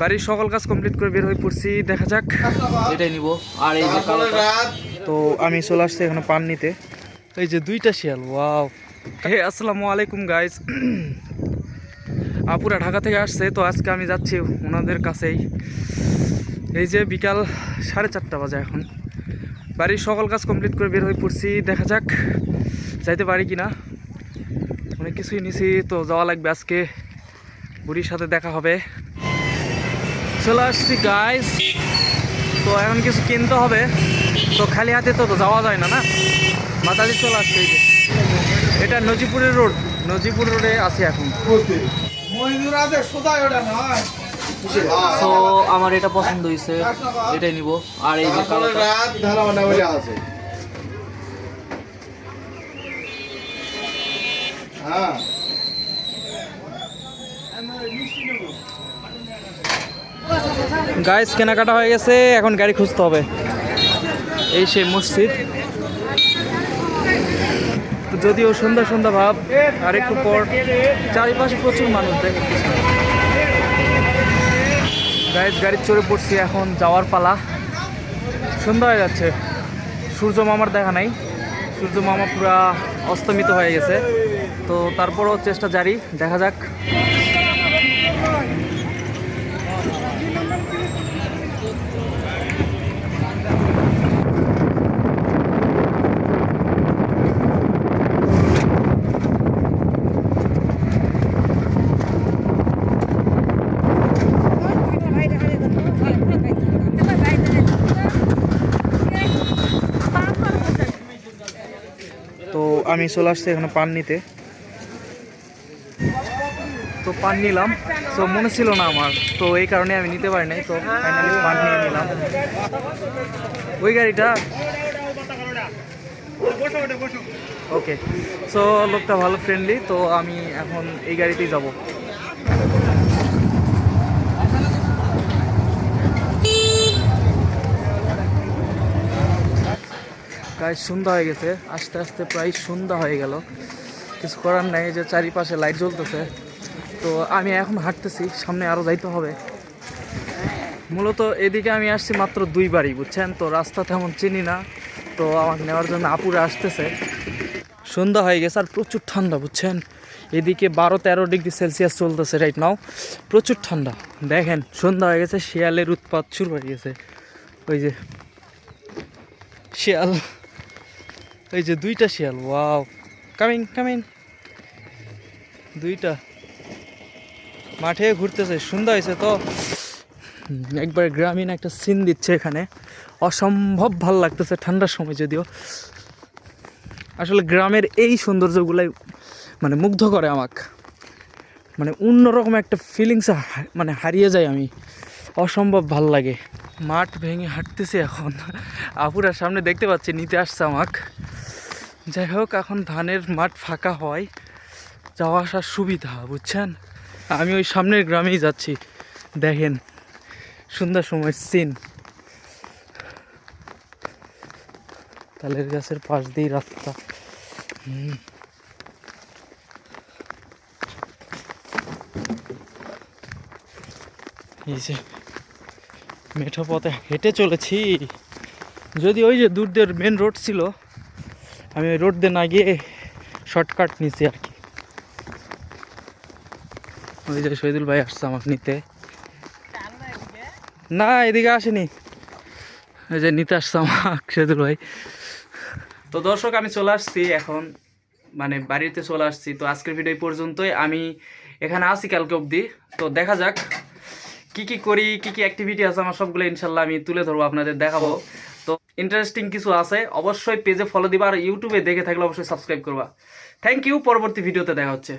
বাড়ির সকল কাজ কমপ্লিট করে বের হয়ে পড়ছি দেখা যাক। এটাই নিব। আর এই যে তো আমি চলে আসছি এখানে পান নিতে। এই যে দুইটা শিয়াল ওয়াও। হে আসসালামু আলাইকুম গাইজ আপুরা ঢাকা থেকে আসছে তো আজকে আমি যাচ্ছি ওনাদের কাছেই। এই যে বিকাল সাড়ে চারটা বাজে এখন। বাড়ির সকল কাজ কমপ্লিট করে বের হয়ে পড়ছি দেখা যাক যাইতে পারি কি না অনেক কিছুই নিছি তো যাওয়া লাগবে আজকে। বুড়ির সাথে দেখা হবে। চলে আসছি গাইস তো এখন কিছু কিনতে হবে। তো খালি হাতে তো যাওয়া যায় না না? মাতাজি চলে আসছে এই যে। এটা নজিপুরের রোড। নজিপুর রোডে আছি এখন। তো আমার এটা পছন্দ হয়েছে এটাই নিব। আর এই যে হ্যাঁ। গাইস কেনাকাটা হয়ে গেছে, এখন গাড়ি খুঁজতে হবে। এই সেই মসজিদ। যদিও সন্ধ্যা সন্ধ্যা ভাব, আর একটু পর চারিপাশে প্রচুর মানুষ দেখে গাইস গাড়ি চড়ে পড়ছি এখন যাওয়ার পালা। সন্ধ্যা হয়ে যাচ্ছে। সূর্য মামার দেখা নাই। সূর্য মামা পুরা অস্তমিত হয়ে গেছে। তো তারপরও চেষ্টা জারি, দেখা যাক তো আমি চলে আসছি, এখানে পান নিতে। তো পান নিলাম। তো মনে ছিল না আমার। তো এই কারণে আমি নিতে পারি নাই। তো ফাইনালি পান নিয়ে নিলাম। ওই গাড়িটা? ওকে সো লোকটা ভালো ফ্রেন্ডলি তো আমি এখন এই গাড়িতেই যাব। প্রায় সন্ধ্যা হয়ে গেছে। আস্তে আস্তে প্রায় সন্ধ্যা হয়ে গেল। কিছু করার নাই যে চারিপাশে লাইট জ্বলতেছে। তো আমি এখন হাঁটতেছি, সামনে আরও যাইতে হবে। মূলত এদিকে আমি আসছি মাত্র দুইবারই, বুঝছেন? তো রাস্তা তেমন চিনি না, তো আমাকে নেওয়ার জন্য আপুরে আসতেছে। সন্ধ্যা হয়ে গেছে আর প্রচুর ঠান্ডা, বুঝছেন? এদিকে বারো তেরো ডিগ্রি সেলসিয়াস চলতেছে রাইট নাও প্রচুর ঠান্ডা। দেখেন, সন্ধ্যা হয়ে গেছে, শিয়ালের উৎপাত শুরু হয়ে গেছে। ওই যে, শিয়াল। এই যে দুইটা শিয়াল, ওয়াও। কামিং কামিং দুইটা। মাঠে ঘুরতেছে, সুন্দর হয়েছে তো। একবার গ্রামীণ একটা সিন দিচ্ছে এখানে। অসম্ভব ভালো লাগতেছে ঠান্ডার সময় যদিও। আসলে গ্রামের এই সৌন্দর্যগুলাই মানে মুগ্ধ করে আমাকে। মানে অন্যরকম একটা ফিলিংস মানে হারিয়ে যায় আমি। অসম্ভব ভালো লাগে। মাঠ ভেঙে হাঁটতেছি এখন। আপুরার সামনে দেখতে পাচ্ছি, নিতে আসছে আমাকে। যাই হোক, এখন ধানের মাঠ ফাঁকা হয়। যাওয়া আসার সুবিধা, বুঝছেন? আমি ওই সামনের গ্রামেই যাচ্ছি। দেখেন, সুন্দর সময় সিন তালের গাছের পাশ দিয়েই রাস্তা। এই যে, মেঠো পথে হেঁটে চলেছি। যদি ওই যে দূর দিয়ে মেন রোড ছিল আমি ওই রোড দিয়ে না গিয়ে শর্টকাট নিছি আর কি। ওই যে শহীদুল ভাই আসছে আমাকে নিতে। না, এদিকে আসেনি। ওই যে নিতে আসছে আমাকে শহীদুল ভাই। তো দর্শক, আমি চলে আসছি এখন মানে বাড়িতে চলে আসছি। তো আজকের ভিডিও পর্যন্তই। আমি এখানে আসি কালকে অবধি। তো দেখা যাক কি কি করি, কি কি অ্যাক্টিভিটি আছে আমার সবগুলো ইনশাল্লাহ আমি তুলে ধরবো, আপনাদের দেখাবো। ইন্টারেস্টিং কিছু আছে, অবশ্যই পেজে ফলো দিবা আর ইউটিউবে দেখে থাকলে অবশ্যই সাবস্ক্রাইব করবা। থ্যাংক ইউ পরবর্তী ভিডিওতে দেখা হচ্ছে।